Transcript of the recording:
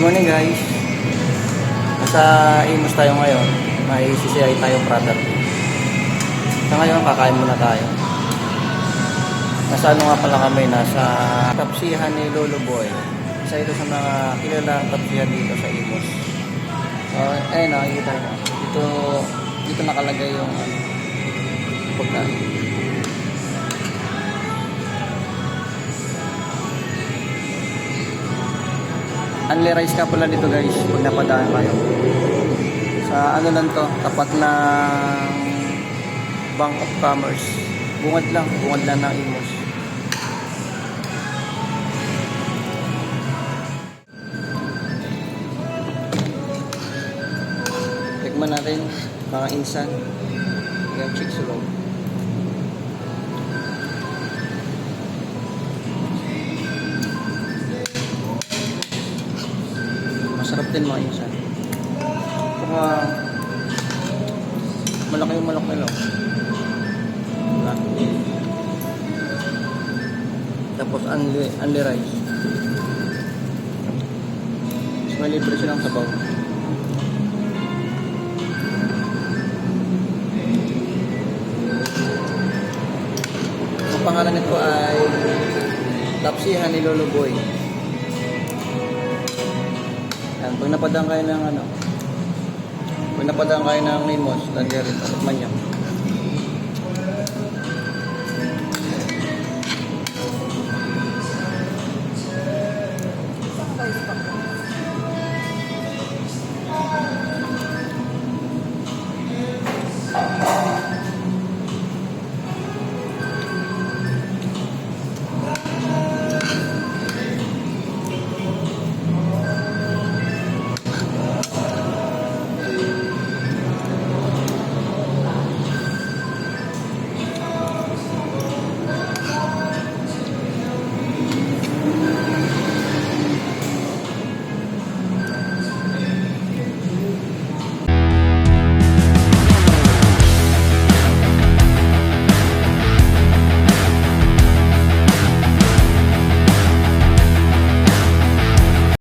Morning guys. Nasa Imus tayo ngayon. May CCI tayong product. Sa ngayon, kakain muna tayo. Nasa ano nga pala kami, nasa tapsihan ni Lolo Boy. Isa ito sa mga kilalang tapsihan dito sa Imus. Uh, ayun, nakikita mo. Dito, dito nakalagay yung ano, pagkain. Unli rice ka pala dito guys, pag napadaan kayo. Sa ano lang to, tapat na Bank of Commerce. Bungad lang, bungad lang ng Imos. Tikman natin, mga insan. Yung chicks Masarap din mga insan. Saka malaki yung malaki lang. Tapos unli, unli rice. Mas may libre silang sabaw. Ang pangalan nito ay Tapsihan ni Lolo Boy. Yan, pag napadang kayo ng ano, pag napadang kayo ng limos, lagyan rin, tikman nyo.